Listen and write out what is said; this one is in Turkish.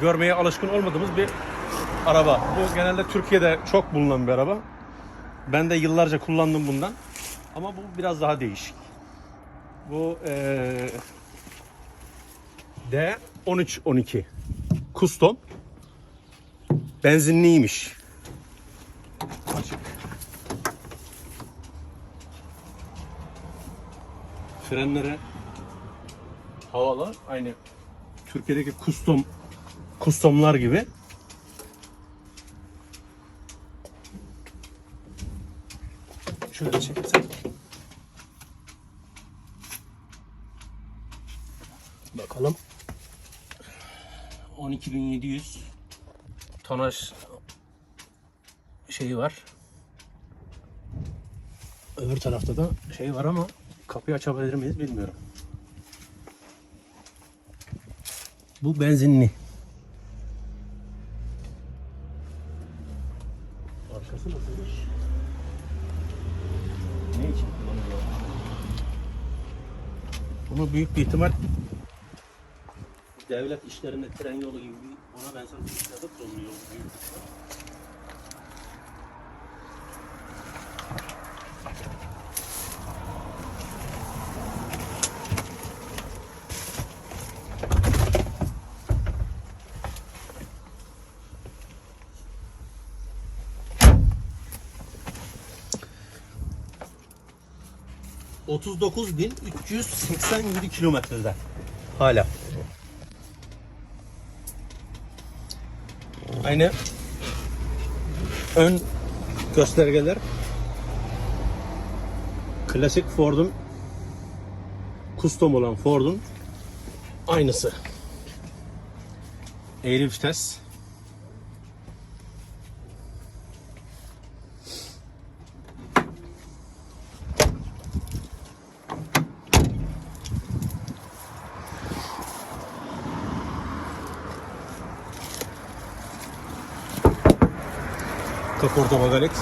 görmeye alışkın olmadığımız bir araba. Bu genelde Türkiye'de çok bulunan bir araba. Ben de yıllarca kullandım bundan. Ama bu biraz daha değişik. Bu eee D1312 Custom benzinliymiş. Açık. Frenleri havalı. Aynı Türkiye'deki custom customlar gibi. Şöyle çekersek. Bakalım. 12.700 tonaj şeyi var. Öbür tarafta da şey var ama kapıyı açabilir miyiz bilmiyorum. Bu benzinli. Arkası nasılmış? Ne için kullanılıyor? Bunu büyük bir ihtimal devlet işlerinde tren yolu gibi ona benzer bir işlerde kullanılıyor. Büyük ihtimal. ...39.387 kilometrede. Hala. Aynı ön göstergeler klasik Ford'un custom olan Ford'un aynısı. Eğri vites. Kaporta bagalet.